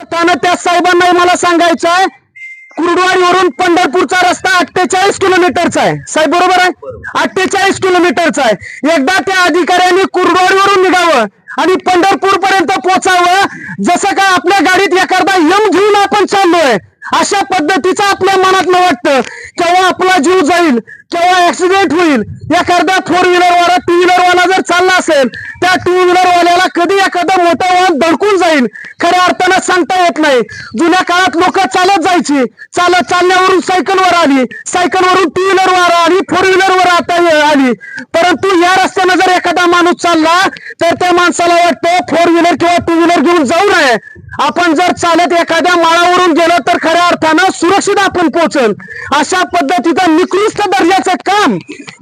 त्यानं त्या साहेबांना मला सांगायचं आहे कुर्डवाडीवरून पंढरपूरचा रस्ता अठ्ठेचाळीस किलोमीटरचा आहे. साहेब बरोबर आहे? अठ्ठेचाळीस किलोमीटरचा आहे. एकदा त्या अधिकाऱ्यांनी कुर्डवाडीवरून निघावं आणि पंढरपूर पर्यंत पोहोचावं जसं काय आपल्या गाडीत एखादा यम घेऊन आपण चाललोय अशा पद्धतीचं आपल्या मनातलं वाटतं. केव्हा आपला जीव जाईल केव्हा ऍक्सिडेंट होईल एखादा फोर व्हीलर वाला टू व्हीलर वाला जर चालला असेल त्या टू व्हीलर वाल्याला कधी एखादा मोठा वाहन धडकून जाईल खऱ्या अर्थानं सांगता येत नाही. जुन्या काळात लोक चालत जायची. चालत चालण्यावरून सायकलवर आली. सायकलवरून टू व्हीलर वर आली फोर व्हीलर वर आता आली. परंतु या रस्त्यानं जर एखादा माणूस चालला तर त्या माणसाला वाटतं फोर व्हीलर किंवा टू व्हीलर घेऊन जाऊ नये. आपण जर चालत एखाद्या माळावरून गेलो तर खऱ्या अर्थानं सुरक्षित आपण पोहोचल. अशा पद्धतीचं निकृष्ट दर्जाचं काम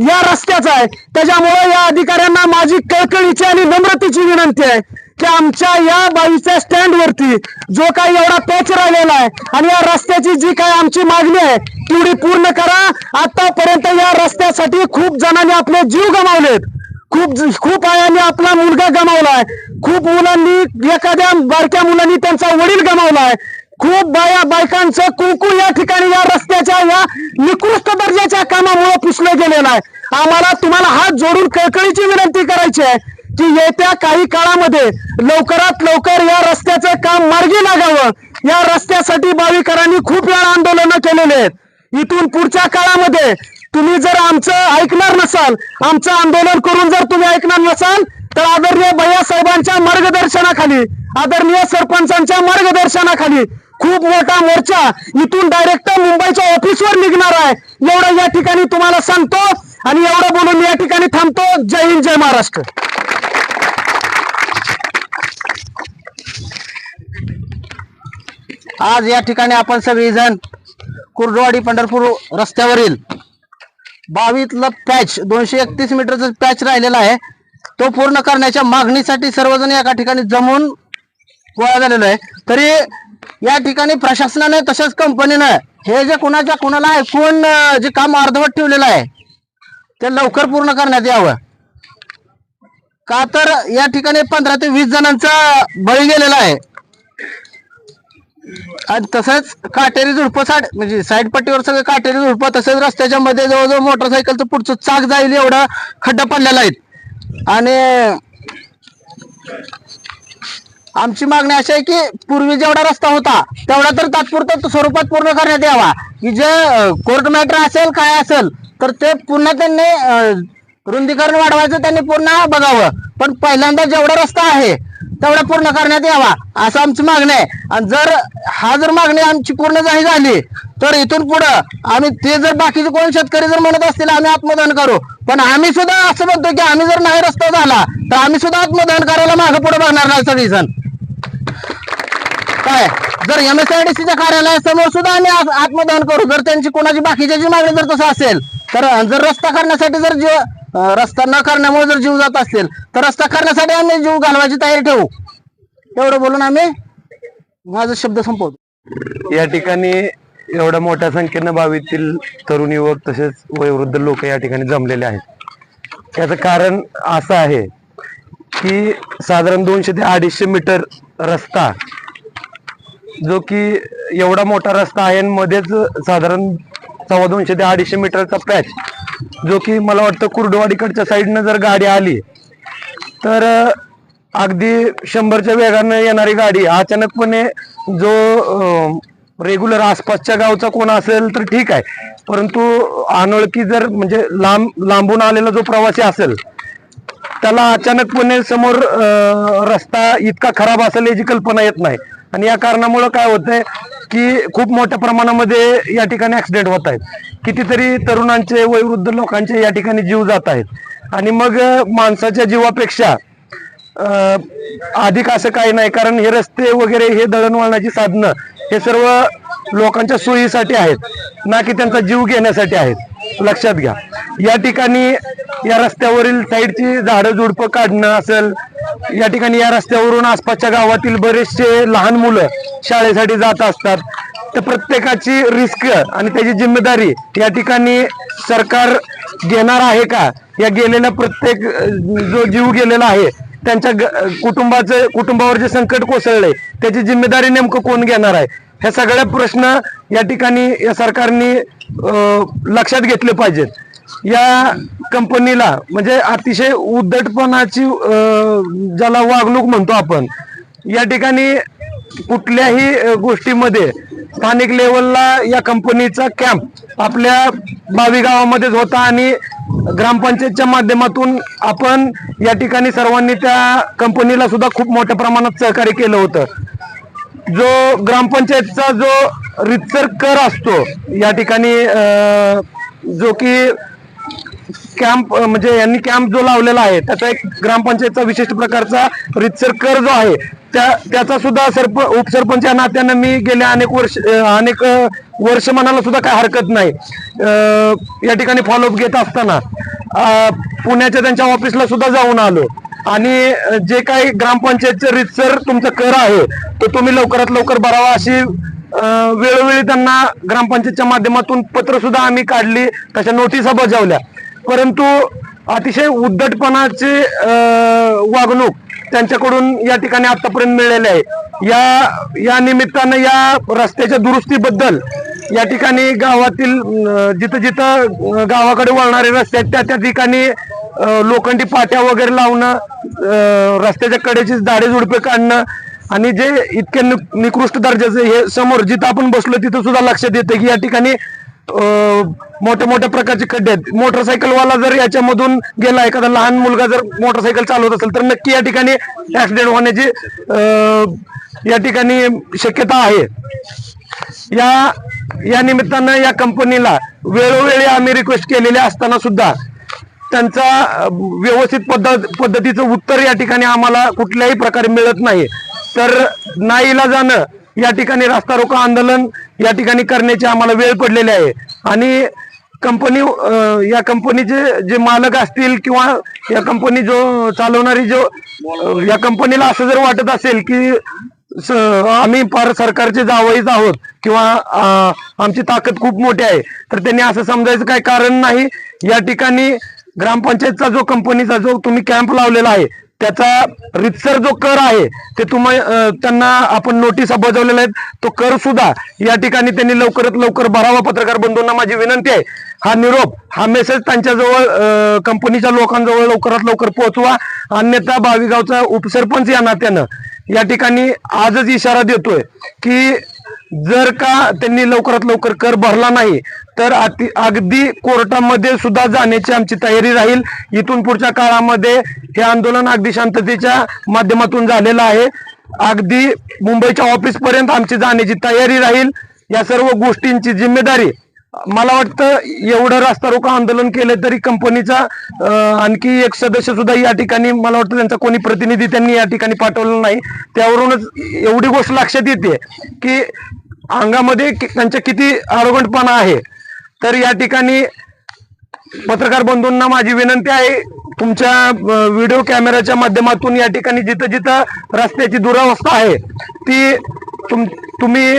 या रस्त्याचं आहे. त्याच्यामुळे या अधिकाऱ्यांना माझी कळकळीची आणि नम्रतेची विनंती आहे की आमच्या या बाईच्या स्टँड वरती जो काही एवढा पॅच राहिलेला आहे आणि या रस्त्याची जी काही आमची मागणी आहे तेवढी पूर्ण करा. आतापर्यंत या रस्त्यासाठी खूप जणांनी आपले जीव गमावलेत. खूप खूप आयांनी आपला मुलगा गमावलाय. खूप मुलांनी एखाद्या बारक्या मुलांनी त्यांचा वडील गमावलाय. खूप बाया बायकांचं कुंकू या ठिकाणी या रस्त्याच्या या निकृष्ट दर्जाच्या कामामुळे पुसलं गेलेलं आहे. आम्हाला तुम्हाला हात जोडून कळकळीची विनंती करायची आहे की येत्या काही काळामध्ये लवकरात लवकर या रस्त्याचं काम मार्गी लागावं. या रस्त्यासाठी भाविकरांनी खूप वेळा आंदोलनं केलेले आहेत. इथून पुढच्या काळामध्ये तुम्ही जर आमचं ऐकणार नसाल आमचं आंदोलन करून जर तुम्ही ऐकणार नसाल तर आदरणीय भैया साहेबांच्या मार्गदर्शनाखाली आदरणीय सरपंचांच्या मार्गदर्शनाखाली खूप मोठा मोर्चा इथून डायरेक्ट मुंबईच्या ऑफिसवर निघणार आहे. एवढं या ठिकाणी तुम्हाला सांगतो आणि एवढं बोलून या ठिकाणी थांबतो. जय हिंद जय महाराष्ट्र. आज या ठिकाणी आपण सगळेजण कुर्डवाडी पंढरपूर रस्त्यावरील बावीतलं पॅच दोनशे एकतीस मीटरचं पॅच राहिलेला आहे. तो पूर्ण करण्याच्या मागणीसाठी सर्वजण एका ठिकाणी जमून गोळा झालेलो आहे. तरी या ठिकाणी प्रशासनाने तसेच कंपनीनं हे जे कुणाच्या कुणाला ऐकून जे काम अर्धवट ठेवलेलं आहे ते लवकर पूर्ण करण्यात यावं. का तर या ठिकाणी पंधरा ते वीस जणांचा बळी गेलेला आहे. आणि तसंच काटेरी झुडपं साड म्हणजे साईड पट्टीवर सगळे काटेरी झुडपं तसंच रस्त्याच्या मध्ये जवळजवळ मोटरसायकलचं पुढचं चाक जाईल एवढा खड्डा पडलेला आहेत. आणि आमची मागणी अशी आहे की पूर्वी जेवढा रस्ता होता तेवढा तर तात्पुरता स्वरूपात पूर्ण करण्यात यावा. की जे कोर्ट मॅटर असेल काय असेल तर ते पुन्हा त्यांनी रुंदीकरण वाढवायचं त्यांनी पुन्हा बघावं. पण पहिल्यांदा जेवढा रस्ता आहे तेवढा पूर्ण करण्यात यावा असं आमची मागणी आहे. आणि जर हा जर मागणी आमची पूर्ण नाही झाली तर इथून पुढं आम्ही ते जर बाकीचे कोण शेतकरी जर म्हणत असतील आम्ही आत्मदान करू. पण आम्ही सुद्धा असं म्हणतो की आम्ही जर नाही रस्ता झाला तर आम्ही सुद्धा आत्मदान करायला मागे पुढे बघणार नाही सगळीजण काय? जर एम एस आय डी सीच्या कार्यालयासमोर सुद्धा आम्ही आत्मदान करू जर त्यांची कोणाची बाकीच्याची मागणी जर तसं असेल तर जर रस्ता करण्यासाठी जर रस्ता न करण्यामुळे जर जीव जात असेल तर रस्ता करण्यासाठी आम्ही जीव घालवायची तयारी ठेवू. एवढं बोलून आम्ही माझा शब्द संपवतो. या ठिकाणी एवढ्या मोठ्या संख्येनं बावीतील तरुण युवक तसेच वयोवृद्ध लोक या ठिकाणी जमलेले आहेत. याचं कारण असं आहे की साधारण दोनशे ते अडीचशे मीटर रस्ता जो की एवढा मोठा रस्ता आहे मध्येच साधारण सव्वा दोनशे ते अडीचशे मीटरचा पॅच जो की मला वाटतं कुर्डवाडीकडच्या साईडनं जर गाडी आली तर अगदी शंभरच्या वेगानं येणारी गाडी अचानकपणे जो रेग्युलर आसपासच्या गावचा कोण असेल तर ठीक आहे. परंतु अनोळखी जर म्हणजे लांब लांबून आलेला जो प्रवासी असेल त्याला अचानकपणे समोर रस्ता इतका खराब असेल याची कल्पना येत नाही. आणि या कारणामुळे काय होतंय की खूप मोठ्या प्रमाणामध्ये या ठिकाणी ऍक्सिडेंट होत आहेत. कितीतरी तरुणांचे वयोवृद्ध लोकांचे या ठिकाणी जीव जात आहेत. आणि मग माणसाच्या जीवापेक्षा अधिक असं काही नाही कारण हे रस्ते वगैरे हे दळणवळणाची साधनं हे सर्व लोकांच्या सोयीसाठी आहेत. ना की त्यांचा जीव घेण्यासाठी आहेत. लक्षात घ्या. या ठिकाणी या रस्त्यावरील साईडची झाडं झुडपं काढणं असेल या ठिकाणी या रस्त्यावरून आसपासच्या गावातील बरेचसे लहान मुलं शाळेसाठी जात असतात. तर प्रत्येकाची रिस्क आणि त्याची जिम्मेदारी या ठिकाणी सरकार घेणार आहे का? या गेलेल्या प्रत्येक जो जीव गेलेला आहे त्यांच्या कुटुंबाचं कुटुंबावर जे संकट कोसळलंय त्याची जिम्मेदारी नेमकं कोण घेणार आहे? ह्या सगळ्या प्रश्न या ठिकाणी या सरकारने लक्षात घेतले पाहिजेत. या कंपनीला म्हणजे अतिशय उद्धटपणाची ज्याला वागणूक म्हणतो आपण या ठिकाणी कुठल्याही गोष्टीमध्ये स्थानिक लेवलला या कंपनीचा कॅम्प आपल्या बावी गावामध्येच होता आणि ग्रामपंचायतच्या माध्यमातून आपण या ठिकाणी सर्वांनी त्या कंपनीला सुद्धा खूप मोठ्या प्रमाणात सहकार्य केलं होतं. जो ग्रामपंचायतचा जो रितसर कर असतो. या ठिकाणी जो की कॅम्प म्हणजे यांनी कॅम्प जो लावलेला आहे त्याचा एक ग्रामपंचायतचा विशिष्ट प्रकारचा रितसर कर जो आहे त्या त्याचा सुद्धा सरप उपसरपंच या नात्यानं मी गेल्या अनेक वर्ष अनेक वर्ष म्हणायला सुद्धा काय हरकत नाही. या ठिकाणी फॉलोअप घेत असताना पुण्याच्या त्यांच्या ऑफिसला सुद्धा जाऊन आलो. आणि जे काही ग्रामपंचायतचं रितसर तुमचा कर आहे तो तुम्ही लवकरात लवकर भरावा अशी वेळोवेळी त्यांना ग्रामपंचायतच्या माध्यमातून पत्र सुद्धा आम्ही काढली तशा नोटिसा बजावल्या. परंतु अतिशय उद्धटपणाचे वागणूक त्यांच्याकडून या ठिकाणी आतापर्यंत मिळालेली आहे. या या निमित्तानं या रस्त्याच्या दुरुस्तीबद्दल या ठिकाणी गावातील जिथं जिथं गावाकडे वळणारे रस्ते आहेत त्या त्या ठिकाणी लोखंडी पाट्या वगैरे लावणं रस्त्याच्या कडेचीच झाडे झुडपे काढणं आणि जे इतके निकृष्ट दर्जाचे हे समोर जिथं आपण बसलो तिथं सुद्धा लक्षात येतं की या ठिकाणी अं, मोठ्या मोठ्या प्रकारचे खड्डे आहेत. मोटरसायकलवाला जर याच्यामधून गेला एखादा लहान मुलगा जर मोटरसायकल चालवत असेल तर नक्की या ठिकाणी ऍक्सिडेंट होण्याची या ठिकाणी शक्यता आहे. या या निमित्तानं या कंपनीला वेळोवेळी आम्ही रिक्वेस्ट केलेले असताना सुद्धा त्यांचा व्यवस्थित पद्धत पद्धतीचं उत्तर या ठिकाणी आम्हाला कुठल्याही प्रकारे मिळत नाही. तर नाईला जाणं या ठिकाणी रास्ता रोको आंदोलन या ठिकाणी करण्याची आम्हाला वेळ पडलेली आहे. आणि कंपनी या कंपनीचे जे मालक असतील किंवा या कंपनी जो चालवणारी जो या कंपनीला असं जर वाटत असेल की स- आम्ही फार सरकारचे जावईच आहोत किंवा आमची ताकद खूप मोठी आहे तर त्यांनी असं समजायचं काही कारण नाही. या ठिकाणी ग्रामपंचायतचा जो कंपनीचा जो तुम्ही कॅम्प लावलेला आहे त्याचा रितसर जो कर आहे ते तुम्हा त्यांना आपण नोटिसा बजावलेल्या आहेत तो कर सुद्धा या ठिकाणी त्यांनी लवकरात लवकर भरावा. पत्रकार बंधूंना माझी विनंती आहे. हा निरोप हा मेसेज त्यांच्याजवळ कंपनीच्या लोकांजवळ लवकरात लवकर पोहोचवा. अन्यथा बावीगावचा उपसरपंच या नात्यानं या ठिकाणी आजच इशारा देतोय की जर का त्यांनी लवकरात लवकर कर भरला नाही तर अति अगदी कोर्टामध्ये सुद्धा जाण्याची आमची तयारी राहील. इथून पुढच्या काळामध्ये हे आंदोलन अगदी शांततेच्या माध्यमातून झालेलं आहे. अगदी मुंबईच्या ऑफिस पर्यंत आमची जाण्याची तयारी राहील. या सर्व गोष्टींची जिम्मेदारी मला वाटतं एवढं रास्ता रोको आंदोलन केलं तरी कंपनीचा आणखी एक सदस्य सुद्धा या ठिकाणी मला वाटतं त्यांचा कोणी प्रतिनिधी त्यांनी या ठिकाणी पाठवलं नाही. त्यावरूनच एवढी गोष्ट लक्षात येते की अंगामध्ये त्यांच्या किती आरोगणपणा आहे. तर या ठिकाणी पत्रकार बंधूंना माझी विनंती आहे तुमच्या व्हिडिओ कॅमेऱ्याच्या माध्यमातून या ठिकाणी जिथं जिथं रस्त्याची दुरावस्था आहे ती तुम तुम्ही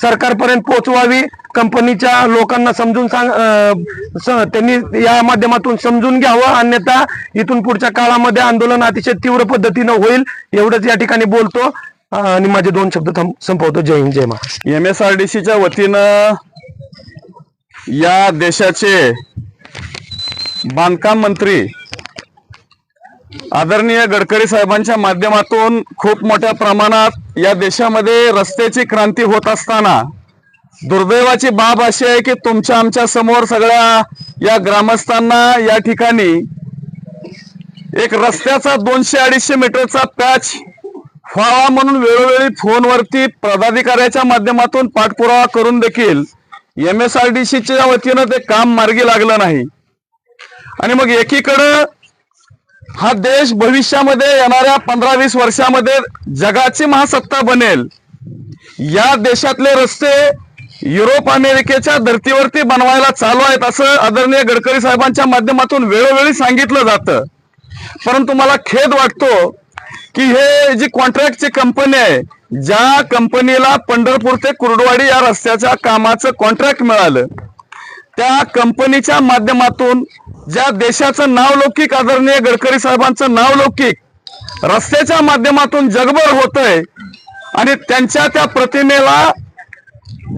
सरकारपर्यंत पोहोचवावी कंपनीच्या लोकांना समजून सांग स- त्यांनी या माध्यमातून समजून घ्यावं अन्यथा इथून पुढच्या काळामध्ये आंदोलन अतिशय तीव्र पद्धतीनं होईल एवढंच या ठिकाणी बोलतो. आणि माझे दोन शब्द संपवतो. जय हिंद जय Maharashtra. M S R D सीच्या वतीनं या देशाचे बांधकाम मंत्री आदरणीय गडकरी साहेबांच्या माध्यमातून खूप मोठ्या प्रमाणात या देशामध्ये रस्त्याची क्रांती होत असताना दुर्दैवाची बाब अशी आहे की तुमच्या आमच्यासमोर सगळ्या या ग्रामस्थांना या ठिकाणी एक रस्त्याचा दोनशे अडीचशे मीटरचा पॅच व्हावा म्हणून वेळोवेळी फोनवरती पदाधिकाऱ्याच्या माध्यमातून पाठपुरावा करून देखील एम एस आर डी सीच्या वतीनं ते काम मार्गी लागलं नाही. आणि मग एकीकडं हा देश भविष्यामध्ये येणाऱ्या पंधरा वीस वर्षामध्ये जगाची महासत्ता बनेल. या देशातले रस्ते युरोप अमेरिकेच्या धर्तीवरती बनवायला चालू आहेत असं आदरणीय गडकरी साहेबांच्या माध्यमातून वेळोवेळी सांगितलं जातं. परंतु मला खेद वाटतो की हे जी कॉन्ट्रॅक्टची कंपनी आहे ज्या कंपनीला पंढरपूर ते कुर्डवाडी या रस्त्याच्या कामाचं कॉन्ट्रॅक्ट मिळालं त्या कंपनीच्या माध्यमातून ज्या देशाचं नाव लौकिक आदरणीय गडकरी साहेबांचं नाव लौकिक रस्त्याच्या माध्यमातून जगभर होतंय आणि त्यांच्या त्या प्रतिमेला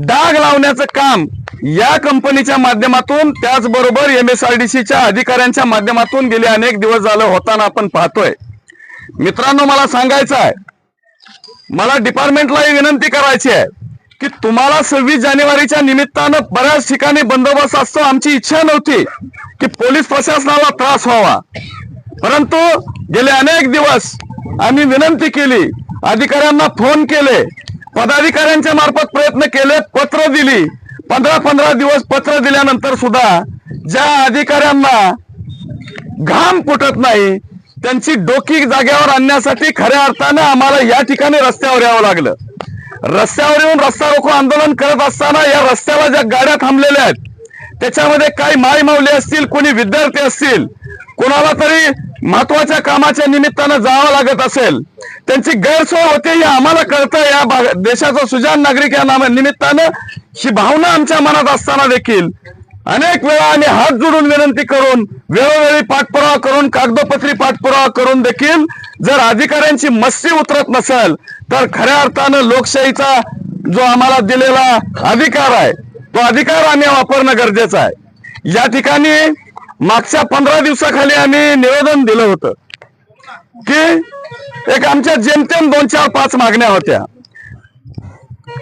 डाग लावण्याचं काम या कंपनीच्या माध्यमातून त्याचबरोबर एम एस आर डी सीच्या अधिकाऱ्यांच्या माध्यमातून गेले अनेक दिवस झालं होताना आपण पाहतोय. मित्रांनो मला सांगायचं आहे मला डिपार्टमेंटलाही विनंती करायची आहे की तुम्हाला सव्वीस जानेवारीच्या निमित्तानं बऱ्याच ठिकाणी बंदोबस्त असतो आमची इच्छा नव्हती की पोलीस प्रशासनाला त्रास व्हावा. परंतु गेले अनेक दिवस आम्ही विनंती केली अधिकाऱ्यांना फोन केले पदाधिकाऱ्यांच्या मार्फत प्रयत्न केले पत्र दिली. पंधरा पंधरा दिवस पत्र दिल्यानंतर सुद्धा ज्या अधिकाऱ्यांना घाम फुटत नाही त्यांची डोकी जाग्यावर आणण्यासाठी खऱ्या अर्थानं आम्हाला या ठिकाणी रस्त्यावर यावं लागलं. रस्त्यावर येऊन रस्ता रोको आंदोलन करत असताना या रस्त्याला ज्या गाड्या थांबलेल्या आहेत त्याच्यामध्ये काही माय माऊली असतील कोणी विद्यार्थी असतील कोणाला तरी महत्त्वाच्या कामाच्या निमित्तानं जावं लागत असेल त्यांची गैरसोय होते हे आम्हाला कळतं. या देशाचा सुजान नागरिक या नामा निमित्तानं ही भावना आमच्या मनात असताना देखील अनेक वेळा आम्ही हात जोडून विनंती करून वेळोवेळी पाठपुरावा करून कागदोपत्री पाठपुरावा करून देखील जर अधिकाऱ्यांची मस्ती उतरत नसेल तर खऱ्या अर्थानं लोकशाहीचा जो आम्हाला दिलेला अधिकार आहे तो अधिकार आम्ही वापरणं गरजेचं आहे. या ठिकाणी मागच्या पंधरा दिवसाखाली आम्ही निवेदन दिलं होतं की एक आमच्या जेमतेम दोन चार पाच मागण्या होत्या.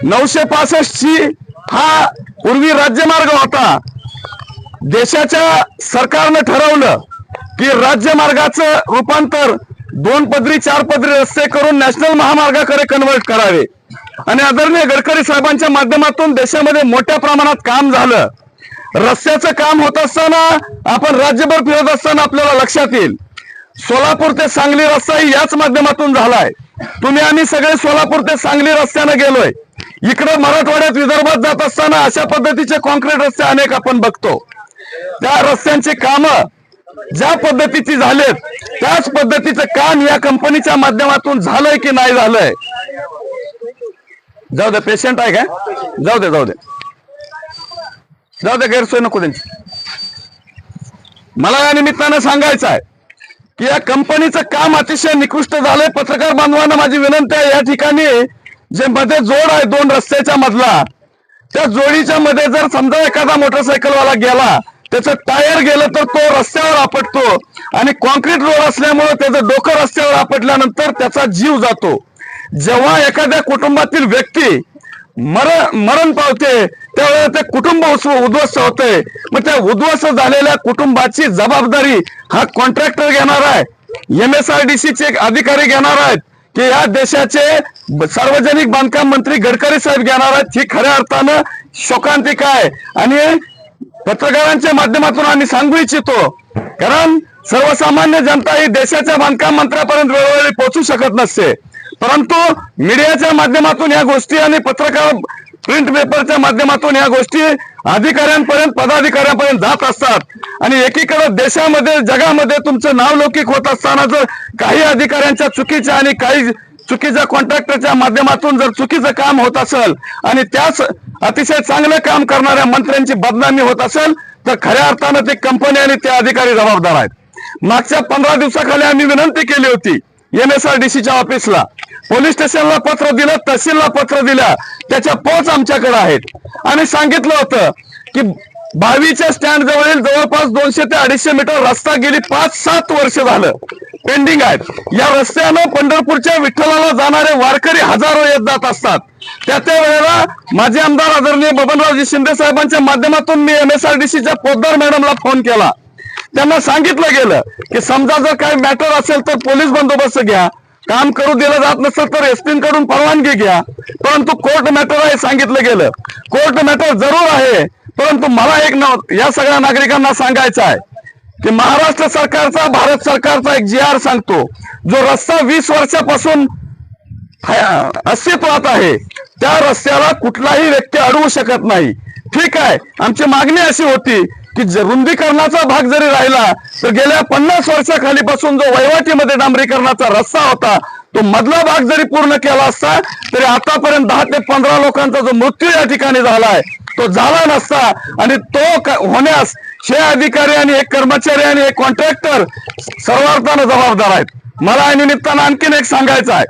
नऊशे पासष्ट ची हा पूर्वी राज्यमार्ग होता. देशाच्या सरकारनं ठरवलं की राज्यमार्गाचं रूपांतर दोन पदरी चार पदरी रस्ते करून नॅशनल महामार्गाकडे कन्वर्ट करावे. आणि आदरणीय गडकरी साहेबांच्या माध्यमातून देशामध्ये मोठ्या प्रमाणात काम झालं. रस्त्याचं काम होत असताना आपण राज्यभर फिरत असताना आपल्याला लक्षात येईल. सोलापूर ते सांगली रस्ताही याच माध्यमातून झालाय. तुम्ही आम्ही सगळे सोलापूर ते सांगली रस्त्यानं गेलोय. इकडे मराठवाड्यात विदर्भात जात असताना अशा पद्धतीचे कॉन्क्रीट रस्ते अनेक आपण बघतो. त्या रस्त्यांची कामं ज्या पद्धतीची झालेत त्याच पद्धतीचं काम या कंपनीच्या माध्यमातून झालंय की नाही झालंय? जाऊ दे पेशंट आहे का जाऊ दे जाऊ दे. जाऊ दे गैरसोय नको त्यांची. मला या निमित्तानं सांगायचं आहे की या कंपनीचं काम अतिशय निकृष्ट झालंय. पत्रकार बांधवांना माझी विनंती आहे या ठिकाणी जे मध्ये जोड आहे दोन रस्त्याच्या मधला त्या जोडीच्या मध्ये जर समजा एखादा मोटरसायकलवाला गेला त्याचं टायर गेलं तर तो रस्त्यावर आपटतो. आणि कॉन्क्रीट रोड असल्यामुळे त्याचं डोकं रस्त्यावर आपटल्यानंतर त्याचा जीव जातो. जेव्हा एखाद्या कुटुंबातील व्यक्ती मर मरण पावते त्यावेळेला ते कुटुंब उद्ध्वस्त होते. मग त्या उद्ध्वस्त झालेल्या कुटुंबाची जबाबदारी हा कॉन्ट्रॅक्टर घेणार आहे. एम एस आर डी चे अधिकारी घेणार आहेत की या देशाचे सार्वजनिक बांधकाम मंत्री गडकरी साहेब घेणार आहेत. ही खऱ्या अर्थानं शोकांतिका आहे. आणि पत्रकारांच्या माध्यमातून आम्ही सांगू इच्छितो. कारण सर्वसामान्य जनता ही देशाच्या बांधकाम मंत्र्यापर्यंत वेळोवेळी पोहोचू शकत नसते. परंतु मीडियाच्या माध्यमातून या गोष्टी आणि पत्रकार प्रिंट पेपरच्या माध्यमातून या गोष्टी अधिकाऱ्यांपर्यंत पदाधिकाऱ्यांपर्यंत जात असतात. आणि एकीकडे देशामध्ये जगामध्ये तुमचं नावलौकिक होत असताना जर काही अधिकाऱ्यांच्या चुकीच्या आणि काही चुकीच्या कॉन्ट्रॅक्टरच्या माध्यमातून जर चुकीचं काम होत असेल आणि त्याच अतिशय चांगलं काम करणाऱ्या मंत्र्यांची बदनामी होत असेल तर खऱ्या अर्थानं ते कंपनी आणि ते अधिकारी जबाबदार आहेत. मागच्या पंधरा दिवसाखाली आम्ही विनंती केली होती एम एस आर डी सीच्या ऑफिसला. पोलीस स्टेशनला पत्र दिलं तहसीलला पत्र दिलं त्याच्या पोच आमच्याकडे आहेत. आणि सांगितलं होतं की बावीच्या स्टँड जवळील जवळपास दोनशे ते अडीचशे मीटर रस्ता गेली पाच सात वर्ष झालं. पेंडिंग आहेत. या रस्त्यानं पंढरपूरच्या विठ्ठलाला जाणारे वारकरी हजारो येत जात असतात. त्या त्या वेळेला माजी आमदार आदरणीय बबनरावजी शिंदे साहेबांच्या माध्यमातून मी एम एस आर डी सीच्या पोद्दार मॅडमला फोन केला. त्यांना सांगितलं गेलं की समजा जर काही मॅटर असेल तर पोलीस बंदोबस्त घ्या. काम करू दिलं जात नसेल तर एसपी कडून परवानगी घ्या. परंतु कोर्ट मॅटर आहे सांगितलं गेलं. कोर्ट मॅटर जरूर आहे. परंतु मला एक ना या सगळ्या नागरिकांना सांगायचं आहे की महाराष्ट्र सरकारचा भारत सरकारचा एक जी आर सांगतो. जो रस्ता वीस वर्षापासून अस्तित्वात आहे त्या रस्त्याला कुठलाही व्यक्ती अडवू शकत नाही. ठीक आहे. आमची मागणी अशी होती की रुंदीकरणाचा भाग जरी राहिला तर गेल्या पन्नास वर्षाखालीपासून जो वैवाटीमध्ये डांबरीकरणाचा रस्ता होता तो मधला भाग जरी पूर्ण केला असता तरी आतापर्यंत दहा ते पंधरा लोकांचा जो मृत्यू या ठिकाणी झालाय तो झाला नसता. आणि तो होण्यास हे अधिकारी आणि एक कर्मचारी आणि एक कॉन्ट्रॅक्टर सर्वार्थानं जबाबदार आहेत. मला या निमित्तानं आणखीन एक सांगायचं आहे.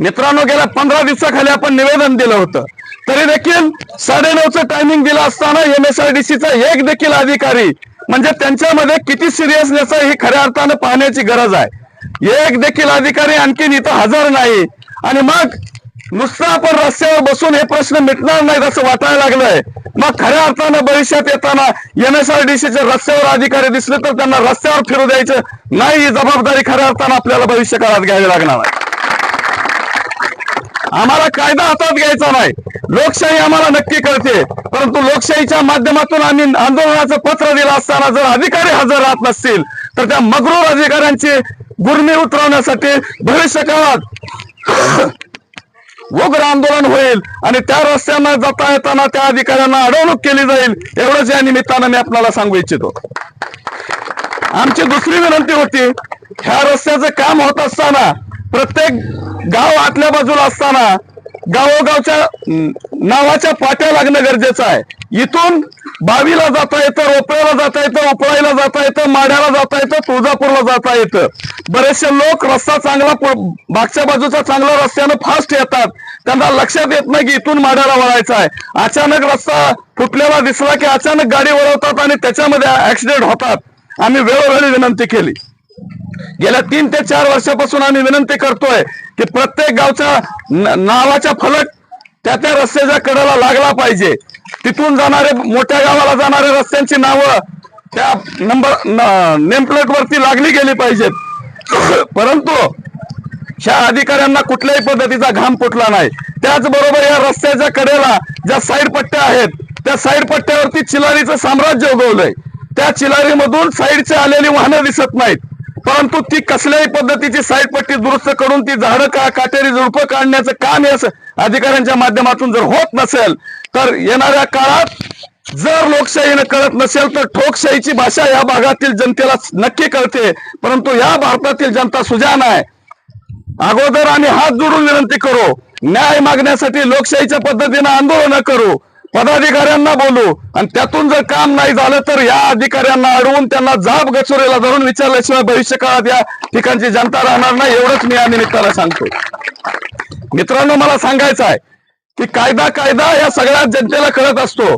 मित्रांनो गेल्या पंधरा दिवसाखाली आपण निवेदन दिलं होतं. तरी देखील साडेनऊचं टायमिंग दिलं असताना एमएसआरडीसीचा एक देखील अधिकारी म्हणजे त्यांच्यामध्ये किती सिरियसनेस आहे ही खऱ्या अर्थानं पाहण्याची गरज आहे. एक देखील अधिकारी आणखीन इथं हजर नाही. आणि मग नुसतं आपण रस्त्यावर बसून हे प्रश्न मिटणार नाहीत असं वाटायला लागलंय. मग खऱ्या अर्थानं भविष्यात येताना एमएसआरडीसीचे रस्त्यावर अधिकारी दिसले तर त्यांना रस्त्यावर फिरू द्यायचं नाही ही जबाबदारी खऱ्या अर्थानं आपल्याला भविष्य काळात घ्यावी लागणार आहे. आम्हाला कायदा हातात घ्यायचा नाही. लोकशाही आम्हाला नक्की कळते परंतु लोकशाहीच्या माध्यमातून आम्ही आंदोलनाचं पत्र दिलं असताना जर अधिकारी हजर राहत नसतील तर त्या मगरूर अधिकाऱ्यांची गुर्मी उतरवण्यासाठी भविष्य काळात उग्र आंदोलन होईल आणि त्या रस्त्यांना जाता येताना त्या अधिकाऱ्यांना अडवणूक केली जाईल एवढंच या निमित्तानं मी आपल्याला सांगू इच्छितो. आमची दुसरी विनंती होती ह्या रस्त्याचं काम होत असताना प्रत्येक गाव आतल्या बाजूला असताना गावोगावच्या नावाच्या पाट्या लागणं गरजेचं आहे. इथून बावीला जाता येतं रोपळ्याला जाता येतं उपळाईला जाता येतं माढ्याला जाता येतं तुळजापूरला जाता येतं. बरेचसे लोक रस्ता चांगला मागच्या बाजूचा चांगला रस्त्यानं फास्ट येतात. त्यांना लक्षात येत नाही की इथून माढ्याला वळायचा आहे. अचानक रस्ता फुटलेला दिसला की अचानक गाडी वळवतात आणि त्याच्यामध्ये ऍक्सिडेंट होतात. आम्ही वेळोवेळी विनंती केली. गेल्या तीन ते चार वर्षापासून आम्ही विनंती करतोय की प्रत्येक गावच्या नावाचा फलक त्या त्या रस्त्याच्या कडेला लागला पाहिजे. तिथून जाणारे मोठ्या गावाला जाणारे रस्त्यांची नावं त्या नंबर नेमप्लेट वरती लागली गेली पाहिजेत. परंतु ह्या अधिकाऱ्यांना कुठल्याही पद्धतीचा घाम फुटला नाही. त्याचबरोबर या रस्त्याच्या कडेला ज्या साईड पट्ट्या आहेत त्या साईड पट्ट्यावरती चिलारीचं साम्राज्य उगवलंय. त्या चिलारीमधून साईडचे आलेली वाहनं दिसत नाहीत. परंतु ती कसल्याही पद्धतीची साईड पट्टी दुरुस्त करून ती झाडं का काटेरी झुडपं काढण्याचं काम या अधिकाऱ्यांच्या माध्यमातून जर होत नसेल तर येणाऱ्या काळात जर लोकशाहीनं कळत नसेल तर ठोकशाहीची भाषा या भागातील जनतेला नक्की कळते. परंतु या भारतातील जनता सुजान आहे. अगोदर आम्ही हात जोडून विनंती करू न्याय मागण्यासाठी लोकशाहीच्या पद्धतीने आंदोलन करू. पदाधिकाऱ्यांना बोलू आणि त्यातून जर काम नाही झालं तर या अधिकाऱ्यांना अडवून त्यांना जाब गचोरेला धरून विचारल्याशिवाय भविष्य काळात या ठिकाणची जनता राहणार नाही एवढंच मी या निमित्ताला सांगतो. मित्रांनो मला सांगायचं आहे की कायदा कायदा या सगळ्या जनतेला कळत असतो.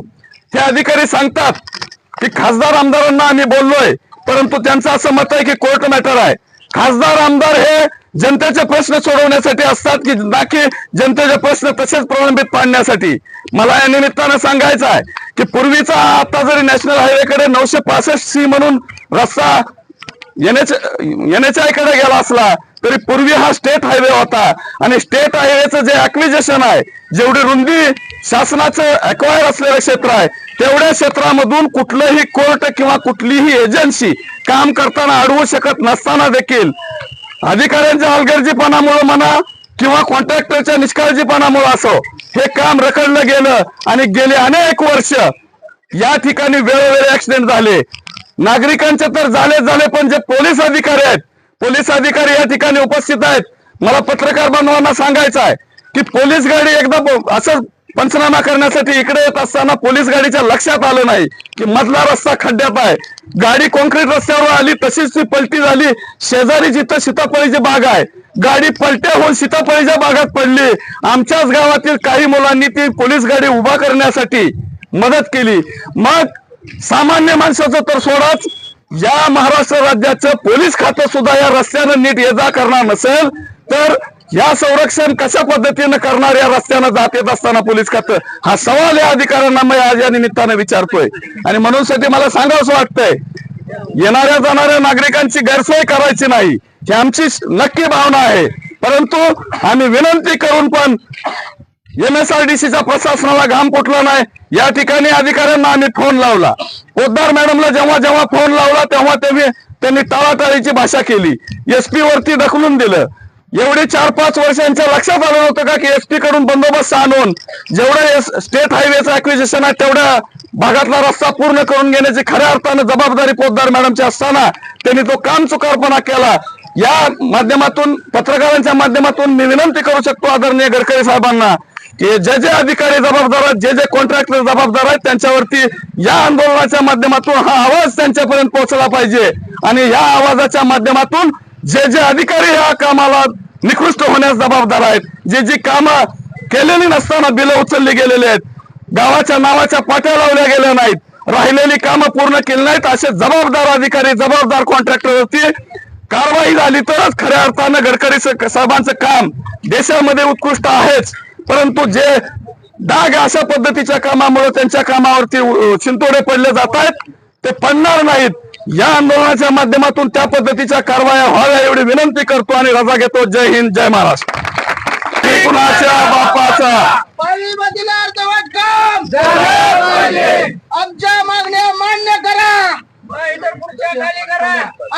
हे अधिकारी सांगतात की खासदार आमदारांना आम्ही बोललोय परंतु त्यांचं असं मत आहे की कोर्ट मॅटर आहे. खासदार आमदार हे जनतेचे प्रश्न सोडवण्यासाठी असतात की बाकी जनतेचे प्रश्न तसेच प्रलंबित पाडण्यासाठी? मला या निमित्तानं सांगायचं आहे की पूर्वीचा आता जरी नॅशनल हायवेकडे नऊशे पासष्ट सी म्हणून रस्ता एनएचआयकडे गेला असला तरी पूर्वी हा स्टेट हायवे होता. आणि स्टेट हायवेचं जे ऍक्विजेशन आहे जेवढी रुंदी शासनाचं अक्वायर असलेलं क्षेत्र आहे तेवढ्या क्षेत्रामधून कुठलंही कोर्ट किंवा कुठलीही एजन्सी काम करताना अडवू शकत नसताना देखील अधिकाऱ्यांच्या हलगर्जीपणामुळे म्हणा किंवा कॉन्ट्रॅक्टरच्या निष्काळजीपणामुळे असो हे काम रखडलं गेलं आणि गेले अनेक वर्ष या ठिकाणी वेळोवेळी ऍक्सिडेंट झाले. नागरिकांचे तर झाले झाले पण जे पोलीस अधिकारी आहेत पोलीस अधिकारी या ठिकाणी उपस्थित आहेत. मला पत्रकार बांधवांना सांगायचं आहे की पोलीस गाडी एकदा असं पंचनामा करण्यासाठी इकडे येत असताना पोलीस गाडीच्या लक्षात आलं नाही की मधला रस्ता खड्ड्यात आहे. गाडी कॉन्क्रीट रस्त्यावर आली तशीच ती पलटी झाली. शेजारी जिथं सीताफळीची बाग आहे गाडी पलट्या होऊन सीताफळीच्या बागात पडली. आमच्याच गावातील काही मुलांनी ती पोलीस गाडी उभा करण्यासाठी मदत केली. मग सामान्य माणसाचं तर सोडाच. या महाराष्ट्र राज्याचं पोलीस खातं सुद्धा या रस्त्यानं नीट ये जा करणार नसेल तर या संरक्षण कशा पद्धतीनं करणार या रस्त्यानं जात येत असताना पोलीस खातं? हा सवाल या अधिकाऱ्यांना मी आज या निमित्तानं विचारतोय. आणि म्हणून सध्या मला सांगावंसं वाटतंय येणाऱ्या जाणाऱ्या नागरिकांची गैरसोय करायची नाही ही आमची नक्की भावना आहे. परंतु आम्ही विनंती करून पण एमएसआरडीसीच्या प्रशासनाला घाम फुटला नाही. या ठिकाणी अधिकाऱ्यांना आम्ही फोन लावला. पोद्दार मॅडमला जेव्हा जेव्हा फोन लावला तेव्हा त्यांनी त्यांनी टाळाटाळीची भाषा केली. एसपी वरती ढकलून दिलं. एवढे चार पाच वर्षांच्या लक्षात आलं होतं का की एसपी कडून बंदोबस्त आणून जेवढं स्टेट हायवेचं अक्विजिशन आहे तेवढ्या भागातला रस्ता पूर्ण करून घेण्याची खऱ्या अर्थानं जबाबदारी पोतदार मॅडमची असताना त्यांनी तो काम चुकारपणा केला. या माध्यमातून पत्रकारांच्या माध्यमातून मी विनंती करू शकतो आदरणीय गडकरी साहेबांना की जे जे अधिकारी जबाबदार आहेत जे जे कॉन्ट्रॅक्टर जबाबदार आहेत त्यांच्यावरती या आंदोलनाच्या माध्यमातून हा आवाज त्यांच्यापर्यंत पोहोचला पाहिजे. आणि या आवाजाच्या माध्यमातून जे जे अधिकारी या कामाला निकृष्ट होण्यास जबाबदार आहेत जे जी कामं केलेली नसताना बिलं उचलली गेलेली आहेत गावाच्या नावाच्या पाट्या लावल्या गेल्या नाहीत राहिलेली कामं पूर्ण केली नाहीत असे जबाबदार अधिकारी जबाबदार कॉन्ट्रॅक्टरवरती कारवाई झाली तरच खऱ्या अर्थानं गडकरी साहेबांचं काम देशामध्ये उत्कृष्ट आहेच. परंतु जे डाग अशा पद्धतीच्या कामामुळे त्यांच्या कामावरती चिंतोडे शिंतोडे पडले जात आहेत ते पडणार नाहीत. या आंदोलनाच्या माध्यमातून त्या पद्धतीच्या कारवाया व्हाव्या एवढी विनंती करतो आणि रजा घेतो. जय हिंद जय महाराष्ट्र. कुणाच्या बापाचा? आमच्या मागण्या मान्य करा!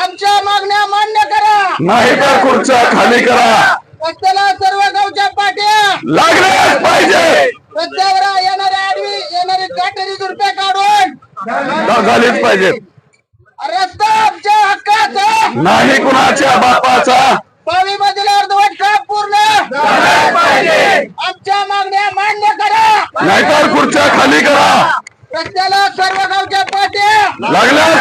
आमच्या मागण्या मान्य करा! नाही तर खुर्च्या खाली करा. रस्त्याला सर्व गावच्या पाट्या! लागल्याच पाहिजे. रस्त्यावर येणारे आडवी येणारे काटेरी झुडपे काढून! झालीच पाहिजे. नाही कुणाच्या बापाचा. पाळीमधील अर्धवट काम पूर्ण. आमच्या मागण्या मान्य करा. नाहीतर खुर्च्या खाली करा. रस्त्याला सर्व गावच्या पाट्या. लागल्याच